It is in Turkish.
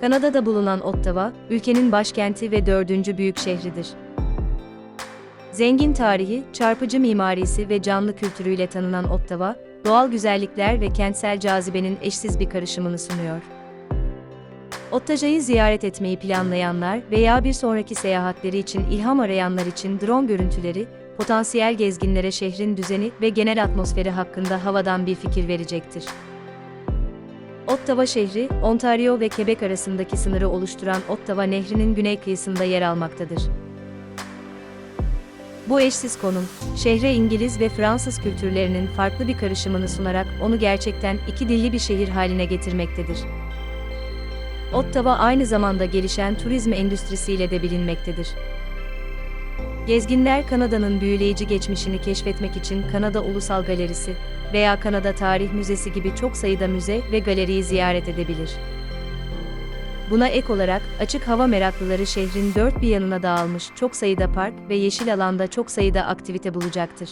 Kanada'da bulunan Ottawa, ülkenin başkenti ve dördüncü büyük şehridir. Zengin tarihi, çarpıcı mimarisi ve canlı kültürüyle tanınan Ottawa, doğal güzellikler ve kentsel cazibenin eşsiz bir karışımını sunuyor. Ottawa'yı ziyaret etmeyi planlayanlar veya bir sonraki seyahatleri için ilham arayanlar için drone görüntüleri, potansiyel gezginlere şehrin düzeni ve genel atmosferi hakkında havadan bir fikir verecektir. Ottawa şehri, Ontario ve Quebec arasındaki sınırı oluşturan Ottawa Nehri'nin güney kıyısında yer almaktadır. Bu eşsiz konum, şehre İngiliz ve Fransız kültürlerinin farklı bir karışımını sunarak onu gerçekten iki dilli bir şehir haline getirmektedir. Ottawa aynı zamanda gelişen turizm endüstrisiyle de bilinmektedir. Gezginler Kanada'nın büyüleyici geçmişini keşfetmek için Kanada Ulusal Galerisi veya Kanada Tarih Müzesi gibi çok sayıda müze ve galeriyi ziyaret edebilir. Buna ek olarak, açık hava meraklıları şehrin dört bir yanına dağılmış çok sayıda park ve yeşil alanda çok sayıda aktivite bulacaktır.